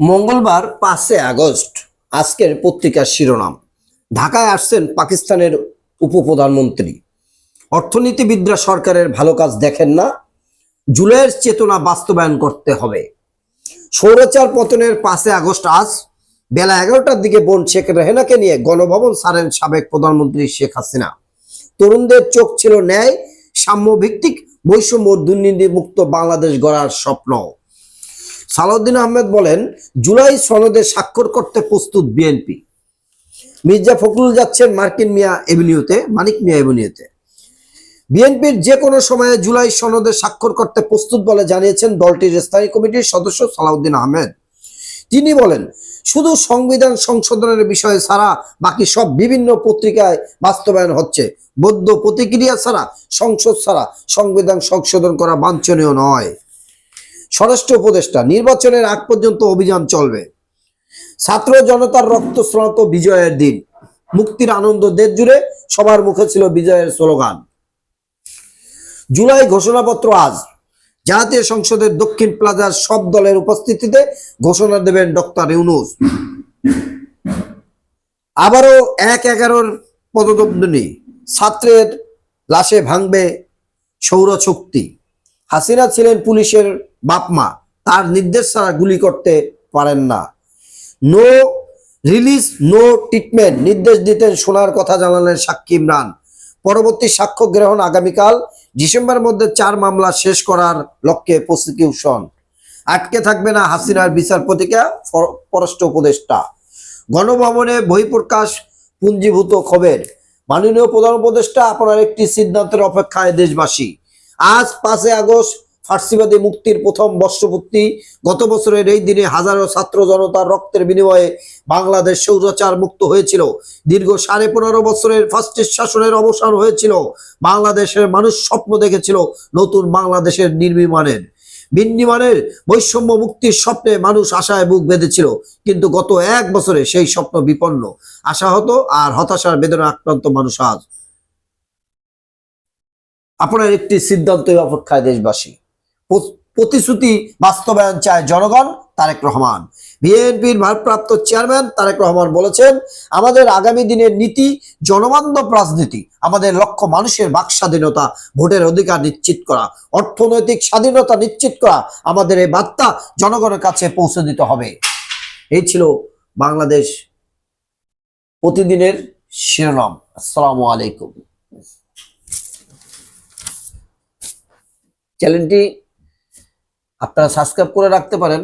মঙ্গলবার পাঁচে আগস্ট, আজকের পত্রিকার শিরোনাম। ঢাকায় আসছেন পাকিস্তানের উপপ্রধানমন্ত্রী। অর্থনীতিবিদরা সরকারের ভালো কাজ দেখেন না। জুলাইয়ের চেতনা বাস্তবায়ন করতে হবে। সৌরচার পতনের পাঁচে আগস্ট আজ বেলা এগারোটার দিকে বোন শেখ রেহেনাকে নিয়ে গণভবন সারেন সাবেক প্রধানমন্ত্রী শেখ হাসিনা। তরুণদের চোখ ছিল ন্যায় সাম্য ভিত্তিক বৈষম্য দুর্নীতি মুক্ত বাংলাদেশ গড়ার স্বপ্ন সালাউদ্দিন আহমেদ বলেন, জুলাই সনদে স্বাক্ষর করতে প্রস্তুত বিএনপি। মির্জা ফখরুল যাচ্ছেন মার্কিন মিয়া এভিনিউতে, মানিক মিয়া এভিনিউতে। বিএনপির যে কোনো সময়ে জুলাই সনদে স্বাক্ষর করতে প্রস্তুত বলে জানিয়েছেন দলটির স্থায়ী কমিটির সদস্য সালাউদ্দিন আহমেদ। তিনি বলেন, শুধু সংবিধান সংশোধনের বিষয়ে ছাড়া বাকি সব বিভিন্ন পত্রিকায় বাস্তবায়ন হচ্ছে। বৌদ্ধ প্রতিক্রিয়া ছাড়া, সংসদ ছাড়া সংবিধান সংশোধন করা বাঞ্ছনীয় নয়। স্বরাষ্ট্র উপদেষ্টা, নির্বাচনের আগ পর্যন্ত অভিযান চলবে। ছাত্র জনতার রক্তস্নাত বিজয়ের দিন। মুক্তির আনন্দ দেশ জুড়ে সবার মুখে ছিল বিজয়ের স্লোগান। জুলাই ঘোষণাপত্র আজ। জাতীয় সংসদের দক্ষিণ প্লাজার সব দলের উপস্থিতিতে ঘোষণা দেবেন ডক্টর ইউনুস। আবারও এক এগারোর পদদব্দনী ছাত্রের লাশে ভাঙবে সৌরশক্তি। হাসিনা ছিলেন পুলিশের বাপমা তার নির্দেশ ছাড়া গুলি করতে পারেন না। নো রিলিজ নো ট্রিটমেন্ট নির্দেশ দিতেন শোনার কথা জানালেন সাক্ষী ইমরান। পরবর্তী সাক্ষ্য গ্রহণ আগামীকাল ডিসেম্বরের মধ্যে চার মামলা শেষ করার লক্ষ্যে প্রসিকিউশন। আটকে থাকবে না হাসিনার বিচারপতিকা ফর- পররাষ্ট্র উপদেষ্টা। গণভবনে বহিঃপ্রকাশ পুঞ্জীভূত খবর মাননীয় প্রধান উপদেষ্টা, আপনার একটি সিদ্ধান্তের অপেক্ষায় দেশবাসী। আজ পাঁচই আগস্ট ফার্সিবাদী মুক্তির প্রথম বর্ষপূর্তি। গত বছরের এই দিনে হাজারো ছাত্র জনতার রক্তের বিনিময়ে বাংলাদেশ সৌরাচার মুক্ত হয়েছিল। দীর্ঘ সাড়ে পনেরো বছরের ফার্স্টের শাসনের অবসান হয়েছিল। বাংলাদেশের মানুষ স্বপ্ন দেখেছিল নতুন বাংলাদেশের নির্বিমানের বিনির্মাণের বৈষম্য মুক্তির স্বপ্নে মানুষ আশায় বুক বেঁধেছিল, কিন্তু গত এক বছরে সেই স্বপ্ন বিপন্ন। আশাহত আর হতাশার বেদনা আক্রান্ত মানুষ আজ। আপনার একটি সিদ্ধান্তই অপেক্ষায় দেশবাসী। প্রতিশ্রুতি বাস্তবায়ন চায় জনগণ, তারেক রহমান। বিএনপির ভারপ্রাপ্ত চেয়ারম্যান তারেক রহমান বলেছেন, আমাদের আগামী দিনের নীতি জনবান্ধব রাজনীতি। আমাদের লক্ষ্য মানুষের বাক স্বাধীনতা, ভোটের অধিকার নিশ্চিত করা। অর্থনৈতিক স্বাধীনতা নিশ্চিত করা। আমাদের এই বার্তা জনগণের কাছে পৌঁছে দিতে হবে। এই ছিল বাংলাদেশ প্রতিদিনের শিরোনাম। আসসালামু আলাইকুম। চ্যানেলটি আপনারা সাবস্ক্রাইব করে রাখতে পারেন।